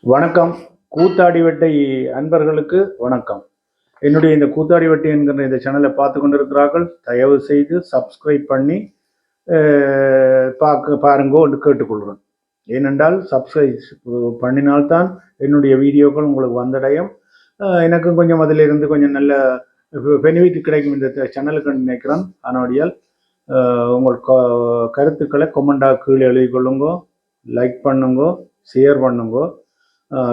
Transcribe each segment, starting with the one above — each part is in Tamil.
வணக்கம். கூத்தாடி வெட்டை அன்பர்களுக்கு வணக்கம். என்னுடைய இந்த கூத்தாடி வெட்டை என்கிற இந்த சேனலை பார்த்து கொண்டிருக்கிறார்கள் தயவு செய்து சப்ஸ்கிரைப் பண்ணி பார்க்க பாருங்கோ என்று கேட்டுக்கொள்கிறேன். ஏனென்றால் சப்ஸ்கிரைப் பண்ணினால்தான் என்னுடைய வீடியோக்கள் உங்களுக்கு வந்தடையும். எனக்கும் கொஞ்சம் அதிலிருந்து கொஞ்சம் நல்ல பெனிஃபிட் கிடைக்கும் இந்த சேனலுக்கு நினைக்கிறேன். அதனுடையால் உங்கள் க- கருத்துக்களை கொமெண்டாக கீழே எழுதி கொள்ளுங்கோ லைக் பண்ணுங்கோ ஷேர் பண்ணுங்கோ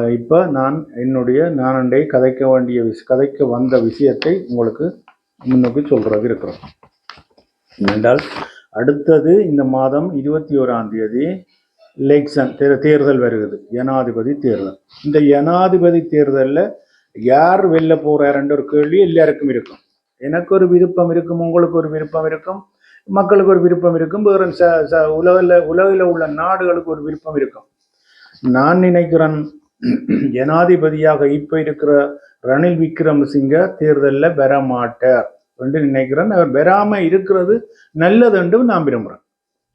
இப்போ நான் என்னுடைய நானண்டை கதைக்க வேண்டிய விஷ- கதைக்க வந்த விஷயத்தை உங்களுக்கு முன்னோக்கி சொல்கிறது இருக்கிறோம். என்றால் அடுத்தது இந்த மாதம் இருபத்தி ஓராம் தேதி எலெக்ஷன் தேர்தல் வருகிறது. ஜனாதிபதி தேர்தல். இந்த ஜனாதிபதி தேர்தலில் யார் வெளில போறாருன்ற ஒரு கேள்வி எல்லாருக்கும் இருக்கும். எனக்கு ஒரு விருப்பம் இருக்கும் உங்களுக்கு ஒரு விருப்பம் இருக்கும் மக்களுக்கு ஒரு விருப்பம் இருக்கும் வேறு ச ச உலகில் உலகில் உள்ள நாடுகளுக்கு ஒரு விருப்பம் இருக்கும். நான் நினைக்கிறேன் ஜனாதிபதியாக இப்போ இருக்கிற ரணில் விக்ரமசிங்க தேர்தலில் பெற மாட்டார் என்று நினைக்கிறேன். அவர் பெறாமல் இருக்கிறது நல்லது என்று நான் விரும்புகிறேன்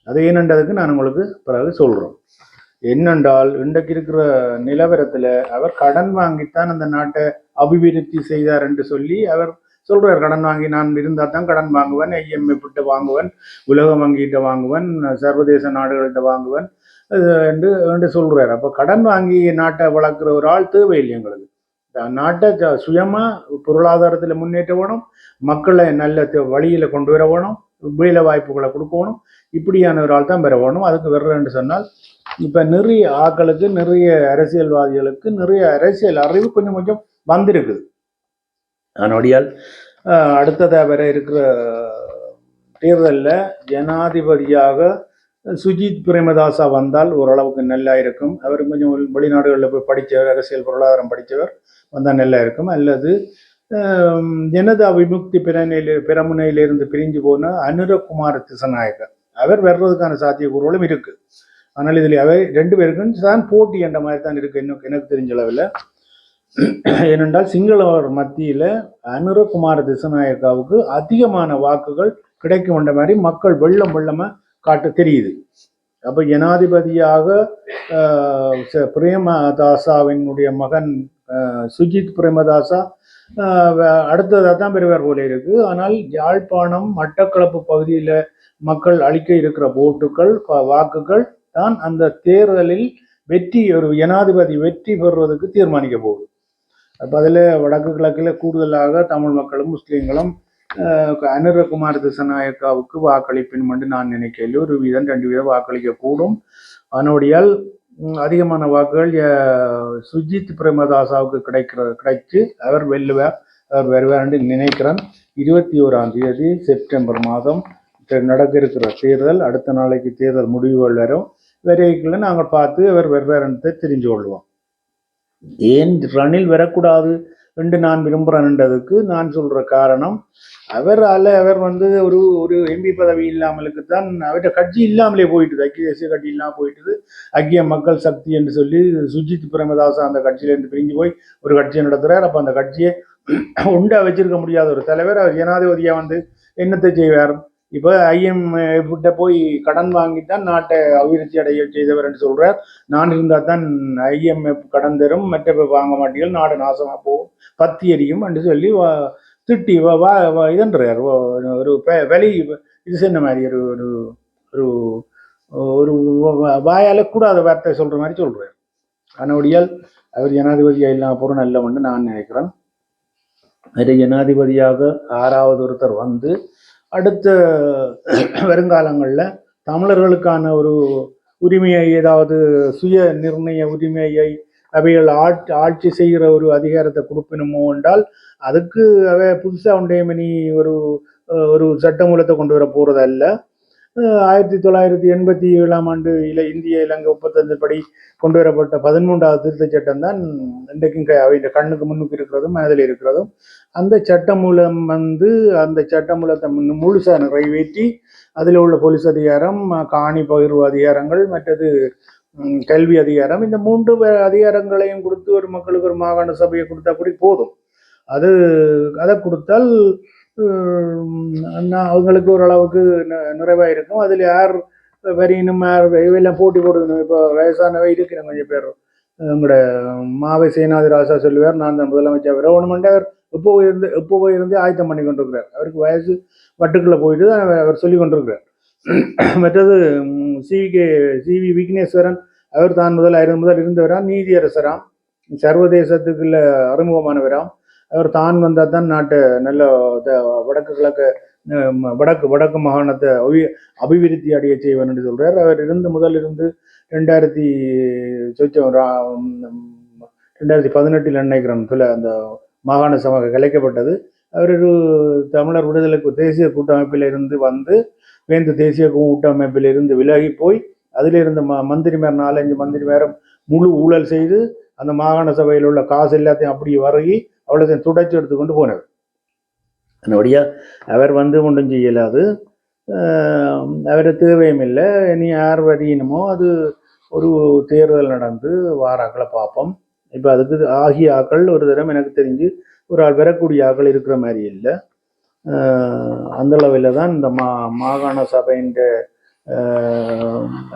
அது ஏனென்றதுக்கு நான் உங்களுக்கு பிறகு சொல்கிறோம் என்னென்றால் இன்றைக்கு இருக்கிற நிலவரத்துல அவர் கடன் வாங்கித்தான் அந்த நாட்டை அபிவிருத்தி செய்தார் என்று சொல்லி அவர் சொல்றார். கடன் வாங்கி நான் இருந்தால் தான் கடன் வாங்குவேன் ஐஎம்எஃப் வாங்குவேன் உலக வங்கிகிட்ட வாங்குவேன் சர்வதேச நாடுகள்கிட்ட வாங்குவேன். என்று என்று சொல்றாரு. அப்போ கடன் வாங்கி நாட்டை வளர்க்குற ஒரு ஆள் தேவையில்லை எங்களுக்கு. நாட்டை த- சுயமா பொருளாதாரத்துல முன்னேற்ற வேணும் மக்களை நல்ல வழியில கொண்டு வர வேணும் வேலை வாய்ப்புகளை கொடுக்கணும் இப்படியான ஒரு ஆள் தான் பெற வேணும். அதுக்கு வர்றேன்னு சொன்னால் இப்ப நிறைய ஆட்களுக்கு நிறைய அரசியல்வாதிகளுக்கு நிறைய அரசியல் அறிவு கொஞ்சம் கொஞ்சம் வந்திருக்குது. அதனுடையால் அஹ், அடுத்ததா வர இருக்கிற தேர்தலில் ஜனாதிபதியாக சுஜித் பிரேமதாசா வந்தால் ஓரளவுக்கு நல்லா இருக்கும் அவர் கொஞ்சம் வெளிநாடுகளில் போய் படித்தவர் அரசியல் பொருளாதாரம் படித்தவர் வந்தால் நல்லா இருக்கும் அல்லது ஜனதா விமுக்தி பிரணையில பிரமுனையிலிருந்து பிரிஞ்சு போன அனுரகுமார் திசநாயக்க அவர் வர்றதுக்கான சாத்தியக்கூறுகளும் இருக்கு. ஆனால் இதில் அவர் ரெண்டு பேருக்கும் தான் போட்டி என்ற மாதிரி தான் இருக்கு. இன்னும் எனக்கு தெரிஞ்ச அளவில். ஏனென்றால் சிங்களவர் மத்தியில் அனுரகுமார் திசநாயக்காவுக்கு அதிகமான வாக்குகள் கிடைக்கும் என்ற மாதிரி மக்கள் வெள்ளம் வெள்ளமாக காட்ட தெரியுது. அப்ப ஜனாதிபதியாக பிரேமதாசாவினுடைய மகன் சுஜித் பிரேமதாசா அடுத்ததாக தான் பெறுவார் போல இருக்கு. ஆனால் யாழ்ப்பாணம் மட்டக்களப்பு பகுதியில் மக்கள் அளிக்க இருக்கிற ஓட்டுகள் வாக்குகள் தான் அந்த தேர்தலில் வெற்றி ஒரு ஜனாதிபதி வெற்றி பெறுவதற்கு தீர்மானிக்க போகுது. அப்போ அதில் வடக்கு கிழக்கில் கூடுதலாக தமிழ் மக்களும் முஸ்லீம்களும் அனுரகுமார் திசநாயக்காவுக்கு வாக்களிப்பின் என்று நான் நினைக்கல ஒரு வீதம் ரெண்டு வீதம் வாக்களிக்க கூடும் அதனுடையால் அதிகமான வாக்குகள் சுஜித் பிரேமதாசாவுக்கு கிடைக்கிற கிடைச்சு அவர் வெல்லுவார் அவர் வருவார் என்று நினைக்கிறேன். இருபத்தி ஓராம் தேதி செப்டம்பர் மாதம் நடக்க இருக்கிற தேர்தல் அடுத்த நாளைக்கு தேர்தல் முடிவுகள் வரும். வரைக்குள்ள நாங்கள் பார்த்து அவர் வருவார்ன்றதை தெரிஞ்சு கொள்வோம். ஏன் ரணில் வரக்கூடாது? என்று நான் விரும்புகிறேன்ன்றதுக்கு நான் சொல்கிற காரணம் அவரால் அவர் வந்து ஒரு ஒரு எம்பி பதவி இல்லாமலுக்கு தான் அவர்கிட்ட கட்சி இல்லாமலே போயிட்டுது. ஐக்கிய தேசிய கட்சி இல்லாமல் போயிட்டுது. ஐக்கிய மக்கள் சக்தி என்று சொல்லி சுஜித் பிரேமதாஸ் அந்த கட்சியிலேருந்து பிரிஞ்சு போய் ஒரு கட்சியை நடத்துகிறார் அப்போ அந்த கட்சியை உண்டா வச்சிருக்க முடியாத ஒரு தலைவர். அவர் ஜனாதிபதியாக வந்து என்னத்தை செய்வார்? இப்போ ஐஎம்எஃப்கிட்ட போய் கடன் வாங்கி தான் நாட்டை அபிவிருத்தி அடைய செய்தவர் என்று சொல்கிறார் நான் இருந்தால் தான் ஐஎம்எஃப் கடன் தரும் மற்ற வாங்க மாட்டீர்கள் நாடு நாசமாக போகும் பத்தி எரியும் என்று சொல்லி வா- திட்டி வா வா- வா- இதன்றார். ஒரு பெ- வெளி இது சொன்ன மாதிரி ஒரு ஒரு ஒரு ஒரு வாயால் கூடாத வார்த்தை சொல்கிற மாதிரி சொல்கிறார் அதனுடையால் அவர் ஜனாதிபதியாக இல்லாமல் போற நல்லவன்னு நான் நினைக்கிறேன். அது ஜனாதிபதியாக ஆறாவது ஒருத்தர் வந்து அடுத்த வருங்காலங்களில் தமிழர்களுக்கான ஒரு உரிமையை ஏதாவது சுய நிர்ணய உரிமையை அவைகள் ஆட்சி ஆட்சி செய்கிற ஒரு அதிகாரத்தை கொடுப்பினுமோ என்றால் அதுக்கு அவை புதுசாக உண்டையமணி ஒரு ஒரு சட்டமூலத்தை கொண்டு வர போகிறதல்ல ஆயிரத்தி தொள்ளாயிரத்தி எண்பத்தி ஏழாம் ஆண்டு இல இந்திய இலங்கை ஒப்பந்தத்தின் படி கொண்டு வரப்பட்ட பதிமூன்றாவது திருத்தச் சட்டம் தான் இன்றைக்கும் க- அவை கண்ணுக்கு முன்னுக்கு இருக்கிறதும் அதில் இருக்கிறதும். அந்த சட்டமூலம் வந்து அந்த சட்டமூலத்தை மூலத்தை முழுசாக நிறைவேற்றி அதில் உள்ள போலீஸ் அதிகாரம் காணி பகிர்வு அதிகாரங்கள் மற்றது கல்வி அதிகாரம் இந்த மூன்று அதிகாரங்களையும் கொடுத்து ஒரு மக்களுக்கு ஒரு மாகாண சபையை கொடுத்தா கூட போதும். அது அதை கொடுத்தால் அவங்களுக்கு ஓரளவுக்கு நிறைவாக இருக்கும் அதில் யார் வரையணும் யார் எல்லாம் போட்டி போடுக்கணும் இப்போ வயசானவை இருக்கிற கொஞ்சம் பேர். எங்களோட மாவை சேனாதி ராசா சொல்லுவார் நான் தான் முதலமைச்சர். விரவணுமெண்டு அவர் எப்போ இருந்து எப்போ போயிருந்து ஆயத்தம் பண்ணி கொண்டிருக்கிறார். அவருக்கு வயசு வட்டுக்குள்ளே போயிட்டு தான் அவர் சொல்லி கொண்டிருக்கிறார். மற்றது சிவிகே சிவி விக்னேஸ்வரன் அவர் தான் முதல் ஐநூறு முதல் இருந்தவராம். நீதியரசராம். சர்வதேசத்துக்குள்ள அறிமுகமானவராம். அவர் தான் வந்தால் தான் நாட்டு நல்ல த- வடக்கு கிழக்கு வடக்கு வடக்கு மாகாணத்தை அபி அபிவிருத்தி அடைய செய்வார் என்று சொல்கிறார் அவர் இருந்து முதல் இருந்து ரெண்டாயிரத்தி சொச்சம் ரெண்டாயிரத்தி பதினெட்டில் நினைக்கிறேன் சில அந்த மாகாண சபை கலைக்கப்பட்டது. அவர் ஒரு தமிழர் விடுதலை தேசிய கூட்டமைப்பில் இருந்து வந்து வேந்து தேசிய கூட்டமைப்பில் இருந்து விலகி போய் அதில் இருந்த ம மந்திரிமார் நாலஞ்சு மந்திரிமாரும் முழு ஊழல் செய்து அந்த மாகாண சபையில் உள்ள காசு எல்லாத்தையும் அப்படி வரகி அவ்வளோத்தையும் துடைச்சி எடுத்துக்கொண்டு போனவர் அதனுடைய அவர் வந்து ஒன்றும் செய்யலாது அவர் தேவையும் இல்லை. இனி யார் வழியினமோ அது ஒரு தேர்தல் நடந்து வாராக்களை பார்ப்போம். இப்போ அதுக்கு ஆகிய ஆக்கள் ஒரு தரம் எனக்கு தெரிஞ்சு ஒரு ஆள் வரக்கூடிய ஆக்கள் இருக்கிற மாதிரி இல்லை. அந்த அளவில் தான் இந்த மா மாகாண சபையின்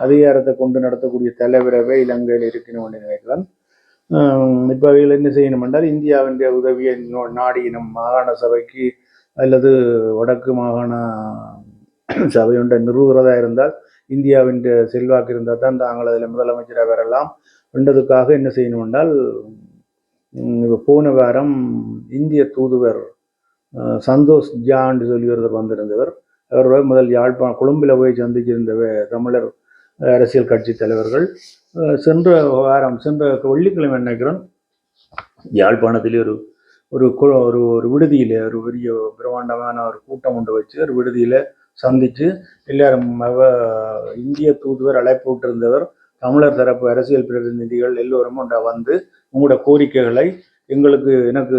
அதிகாரத்தை கொண்டு நடத்தக்கூடிய தலைவரவே இலங்கையில் இருக்கணும்னு நினைக்கிறேன் இப்போ அவைகள் என்ன செய்யணும் என்றால் இந்தியாவின் உதவியை நோ- மாகாண சபைக்கு அல்லது வடக்கு மாகாண சபை ஒன்றை நிறுவுகிறதா இருந்தால் இந்தியாவின் செல்வாக்கு இருந்தால் தான் தாங்கள் அதில் முதலமைச்சராக வரலாம். என்றதுக்காக என்ன செய்யணும் என்றால் இப்போ போன வாரம் இந்திய தூதுவர் சந்தோஷ் ஜான்னு சொல்லி ஒருவர் வந்திருந்தவர். அவர் முதல் யாழ்ப்பாணம் கொழும்பில் போய் சந்திச்சிருந்த தமிழர் அரசியல் கட்சி தலைவர்கள் சென்ற வாரம் சென்ற வெள்ளிக்கிழமை நினைக்கிறோம் யாழ்ப்பாணத்திலே ஒரு ஒரு ஒரு ஒரு விடுதியில் ஒரு பெரிய பிரம்மாண்டமான ஒரு கூட்டம் ஒன்று வச்சு ஒரு விடுதியில் சந்தித்து எல்லாரும் இந்திய தூதுவர் அழைப்பு விட்டிருந்தவர் தமிழர் தரப்பு அரசியல் பிரதிநிதிகள் எல்லோரும் ஒன்றா வந்து உங்களோட கோரிக்கைகளை எங்களுக்கு எனக்கு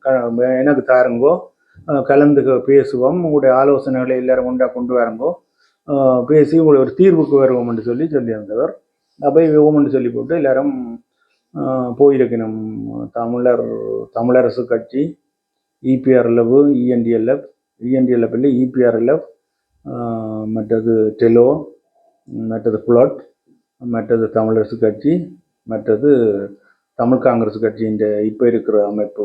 க- எனக்கு தாருங்கோ கலந்து பேசுவோம் உங்களுடைய ஆலோசனைகளை எல்லாரும் ஒன்றா கொண்டு வரங்கோ. பேசி உங்களை ஒரு தீர்வுக்கு வருவோம்னு சொல்லி சொல்லியிருந்தவர். அப்போ ஓமன்னு சொல்லி போட்டு எல்லாரும் போயிருக்கணும். தமிழர் தமிழரசு கட்சி இபிஆர்எல்எஃப் இஎன்டிஎல்எஃப் இஎன்டிஎல்எஃப் இல்லை இபிஆர்எல்எஃப் மற்றது டெலோ மற்றது புலாட் மற்றது தமிழரசு கட்சி மற்றது தமிழ் காங்கிரஸ் கட்சியின் இப்போ இருக்கிற அமைப்பு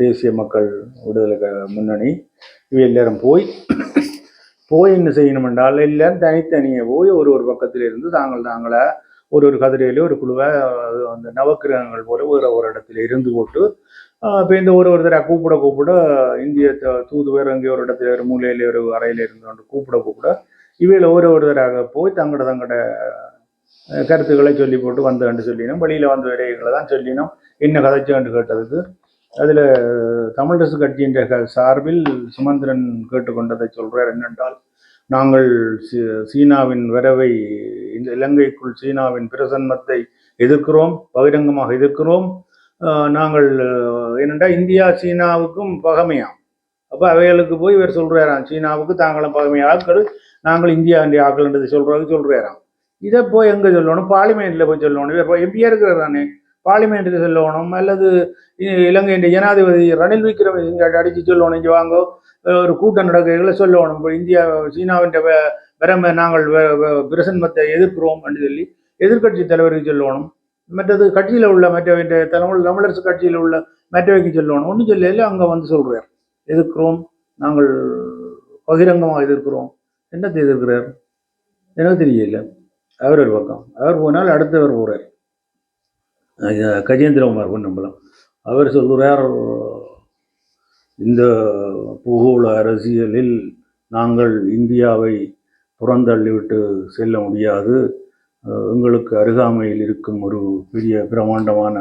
தேசிய மக்கள் விடுதலை முன்னணி இவை எல்லாரும் போய் போய் என்ன செய்யணும் என்றால் எல்லாரும் தனித்தனியே போய் ஒரு ஒரு பக்கத்தில் இருந்து தாங்கள் தாங்களா ஒரு ஒரு கதிரையிலே ஒரு குழுவை அந்த நவக்கிரகங்கள் போல ஒரு ஒரு இடத்துல இருந்து போட்டு இப்போ இந்த ஒரு ஒருத்தரை கூப்பிட கூப்பிட இந்திய த- தூதுவர் அங்கே ஒரு இடத்துல ஒரு மூலையில ஒரு அறையில இருந்து கூப்பிட கூப்பிட இவையில் ஒரு ஒருத்தராக போய் தங்கட தங்கட கருத்துக்களை சொல்லி போட்டு வந்தேன்னு சொல்லினோம். வெளியில் வந்த விரைகளை தான் சொல்லினோம். என்ன கதைச்சேன்னு கேட்டதுக்கு அதில் தமிழரசு கட்சியின் சார்பில் சுமந்திரன் கேட்டுக்கொண்டதை சொல்கிறார் என்னென்றால் நாங்கள் சீ- சீனாவின் வரவை இந்த இலங்கைக்குள் சீனாவின் பிரசன்மத்தை எதிர்க்கிறோம் பகிரங்கமாக எதிர்க்கிறோம். நாங்கள் என்னென்றால் இந்தியா சீனாவுக்கும் பகமையாம். அப்போ அவைகளுக்கு போய் இவர் சொல்றாராம் சீனாவுக்கு தாங்களும் பகமை ஆட்கள் நாங்கள் இந்தியாவுடைய ஆக்கள்ன்றது சொல்றது சொல்கிறாராம் இதை போய் எங்கே சொல்லணும்? பார்லிமெண்ட்டில் போய் சொல்லணும். இவர் எம்பியா இருக்கிறார் தானே? பார்லிமெண்ட்டில் சொல்லணும் அல்லது இலங்கையின் ஜனாதிபதி ரணில் விக்ரம அடித்து சொல்லணும் இங்கே வாங்கோ ஒரு கூட்டம் நடக்கைகளை சொல்லணும். இப்போ இந்தியா சீனாவின் பிரம நாங்கள் பிரசன்மத்தை எதிர்க்கிறோம் என்று சொல்லி எதிர்க்கட்சி தலைவருக்கு சொல்லணும். மற்றது கட்சியில் உள்ள மற்ற தமிழ் தமிழரசு கட்சியில் உள்ள மற்றவைக்கு சொல்லணும். ஒன்றும் சொல்லல அங்கே வந்து சொல்கிறார் எதிர்க்கிறோம் நாங்கள் பகிரங்கமாக எதிர்க்கிறோம். என்னத்தை எதிர்க்கிறார்? எனக்கு தெரியல. அவர் ஒரு பக்கம். அவர் போனால் அடுத்தவர் போகிறார் கஜேந்திரகுமார் பொன்னம்பலம். அவர் சொல்கிறார் இந்த பூகோள அரசியலில் நாங்கள் இந்தியாவை புறந்தள்ளிவிட்டு செல்ல முடியாது. எங்களுக்கு அருகாமையில் இருக்கும் ஒரு பெரிய பிரம்மாண்டமான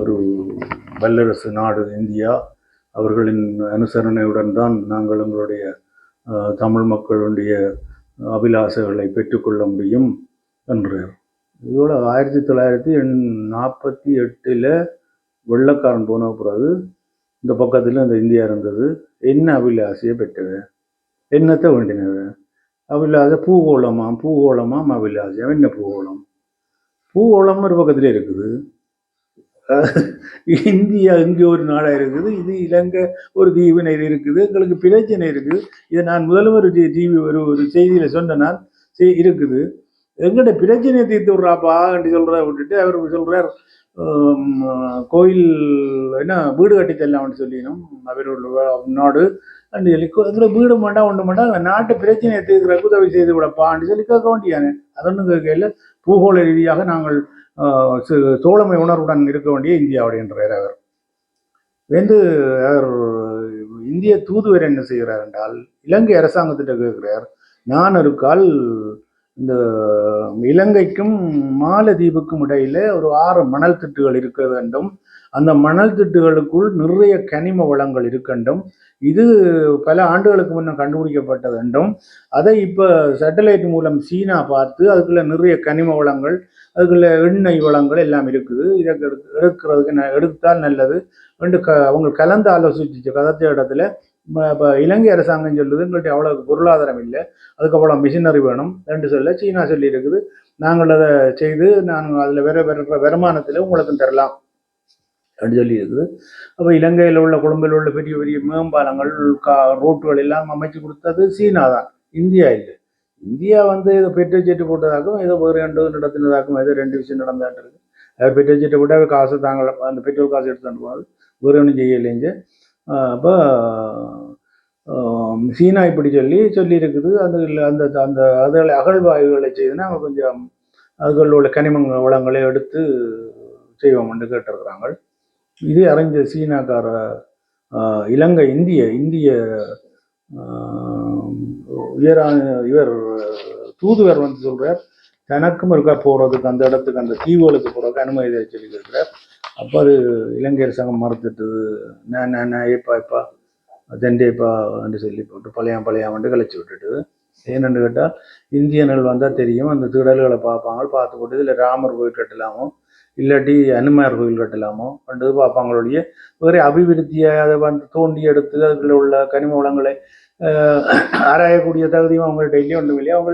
ஒரு வல்லரசு நாடு இந்தியா. அவர்களின் அனுசரணையுடன் தான் நாங்கள் எங்களுடைய தமிழ் மக்களுடைய அபிலாசைகளை பெற்றுக்கொள்ள முடியும் என்றார். இதோட ஆயிரத்தி தொள்ளாயிரத்தி எண் நாற்பத்தி எட்டில் வெள்ளக்காரன் போன பிறகு இந்த பக்கத்தில் இந்த இந்தியா இருந்தது. என்ன அபிலாசையை பெற்றது என்னத்தை வேண்டினது அபிலாசை பூகோளமாம் பூகோளமாம் அபிலாசம் என்ன பூகோளம்? பூகோளம் ஒரு பக்கத்தில் இருக்குது. இந்தியா இங்கே ஒரு நாடாக இருக்குது. இது இலங்கை ஒரு தீவினை இருக்குது. எங்களுக்கு பிரச்சனை இருக்குது. இதை நான் முதல்வர் டிவி ஒரு ஒரு செய்தியில் சொன்ன நான் இருக்குது. எங்கிட்ட பிரச்சனையை தீர்த்து விட்றாப்பா என்று சொல்கிற விட்டுட்டு அவர் சொல்கிறார் கோயில் என்ன வீடு கட்டி தரலாம்னு சொல்லினோம் அவரோட நாடு அண்டு சொல்லி "கோ- எங்களை வீடு மாட்டா ஒன்று மாட்டா நாட்டு பிரச்சனையை தீர்க்கிறதுக்கு உதவி செய்து விடப்பான்னு சொல்லி கேட்க வேண்டியானே அதொன்றும் கேட்கல பூகோள ரீதியாக நாங்கள் தோழமை உணர்வுடன் இருக்க வேண்டிய இந்தியா அப்படின்றார் அவர். வந்து அவர் இந்திய தூதுவர் என்ன செய்கிறார் என்றால் இலங்கை அரசாங்கத்திட்ட கேட்கிறார் நான் இருக்கால் இந்த இலங்கைக்கும் மாலத்தீவுக்கும் இடையில ஒரு ஆறு மணல் திட்டுகள் இருக்க வேண்டும் அந்த மணல் திட்டுகளுக்குள் நிறைய கனிம வளங்கள் இருக்கண்டும் இது பல ஆண்டுகளுக்கு முன்ன கண்டுபிடிக்கப்பட்டது என்றும் அதை இப்போ சேட்டலைட் மூலம் சீனா பார்த்து அதுக்குள்ள நிறைய கனிம வளங்கள் அதுக்குள்ள எண்ணெய் வளங்கள் எல்லாம் இருக்குது. இதை எடுக்கிறதுக்கு ந- எடுத்தால் நல்லது ரெண்டு க அவங்க கலந்து ஆலோசிச்சு கதத்த இடத்துல இப்போ இலங்கை அரசாங்கம் சொல்லுது எங்கள்கிட்ட அவ்வளோ பொருளாதாரம் இல்லை. அதுக்கு அவ்வளோ மிஷினரி வேணும் ரெண்டு சொல்ல சீனா சொல்லி இருக்குது நாங்கள் அதை செய்து நாங்கள் அதில் வேற வேற வருமானத்தில் உங்களுக்கு தரலாம் அப்படின்னு சொல்லி இருக்குது அப்போ இலங்கையில் உள்ள கொழும்பில் உள்ள பெரிய பெரிய மேம்பாலங்கள் கா ரோட்டுகள் எல்லாம் அமைச்சு கொடுத்தது சீனா தான். இந்தியா இல்லை. இந்தியா வந்து இதை பெட்ரோல் சீட்டு போட்டதாக்கும் ஏதோ ஒரு ரெண்டு நடத்தினதாக்கும் ஏதோ ரெண்டு விஷயம் நடந்தாட்டு இருக்கு. அது பெட்ரோல் சீட்டை போட்டு காசு தாங்க அந்த பெட்ரோல் காசு எடுத்துகிட்டு போகாது வேறு ஒன்றும் செய்யலைங்க. அப்போ சீனா இப்படி சொல்லி சொல்லியிருக்குது. அது இல்லை அந்த அந்த அதுகளை அகழ்வாய்வுகளை செய்துன்னா அவங்க கொஞ்சம் அதுகளில் உள்ள கனிம வளங்களை எடுத்து செய்வோம்னு கேட்டிருக்கிறாங்க. இது அறிஞ்ச சீனாக்கார இலங்கை இந்திய இந்திய உயரான இவர் தூதுவர் வந்து சொல்கிறார் தனக்கும் இருக்கா போகிறதுக்கு அந்த இடத்துக்கு அந்த தீவுகளுக்கு போகிறதுக்கு அனுமதி சொல்லி அப்போ அது இலங்கை சங்கம் மறுத்துட்டது. நான் நான் ஏப்பா இப்பா தெண்டேப்பா என்று சொல்லி போட்டு பழையாம் வந்து கழிச்சு விட்டுட்டு. ஏன்னு கேட்டால் இந்தியர்கள் வந்தால் தெரியும். அந்த திடல்களை பார்ப்பாங்க. பார்த்து போட்டு இதில் ராமர் கோயில் கட்டலாமோ இல்லாட்டி அனுமார் கோயில் கட்டலாமோ ரெண்டு பார்ப்பாங்களுடைய வேறு அபிவிருத்தியை அதை வந்து தோண்டி எடுத்து அதுக்குள்ள உள்ள கனிம வளங்களை ஆஹ், ஆராயக்கூடிய தகுதியும் அவங்கள்ட்ட இல்லையோ ஒன்றும் இல்லையா அவங்க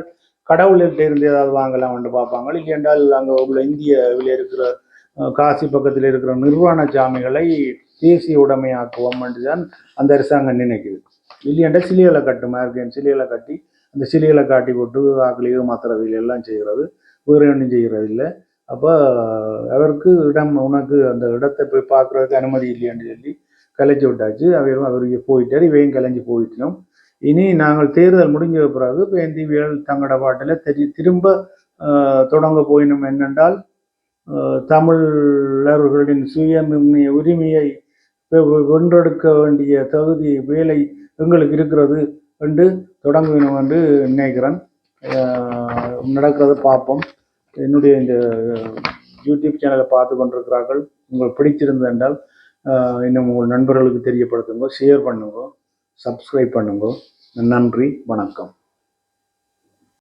கடவுள்கிட்ட இருந்து ஏதாவது வாங்கலாம் வந்து பார்ப்பாங்க. இல்லையென்றால் அங்கே உள்ள இந்தியாவில் இருக்கிற காசி பக்கத்தில் இருக்கிற நிர்வாண சாமிகளை தேசிய உடைமையாக்குவோம் தான் அந்த அரசாங்கம் நினைக்குது. இல்லையென்றா சிலைகளை கட்டுமா? இருக்கேன் சிலைகளை கட்டி அந்த சிலைகளை காட்டி போட்டு ஆக்களையோ மாத்திரவியல் எல்லாம் செய்கிறது. வேறு ஒன்றும் செய்கிறது இல்லை அப்போ அவருக்கு இடம் உனக்கு அந்த இடத்தை போய் பார்க்குறதுக்கு அனுமதி இல்லையான்னு சொல்லி கலைச்சி விட்டாச்சு. அவரும் அவருக்கு போயிட்டார். இவையும் கலைஞ்சி போயிட்டோம். இனி நாங்கள் தேர்தல் முடிஞ்ச பிறகு பேந்திவியல் தங்கட பாட்டில் தெரி திரும்ப தொடங்க போயினோம். என்னென்றால் தமிழர்களின் சுய நிர்ணய உரிமையை வெ- வென்றெடுக்க வேண்டிய தகுதி வேலை எங்களுக்கு இருக்கிறது என்று தொடங்குவினோம் என்று நினைக்கிறேன். நடக்கிறத பார்ப்போம் என்னுடைய இந்த யூடியூப் சேனலை பார்த்து கொண்டிருக்கிறார்கள். உங்களுக்கு பிடிச்சிருந்தது என்றால் இன்னும் உங்கள் நண்பர்களுக்கு தெரியப்படுத்துங்க ஷேர் பண்ணுங்க சப்ஸ்கிரைப் பண்ணுங்க. நன்றி வணக்கம்.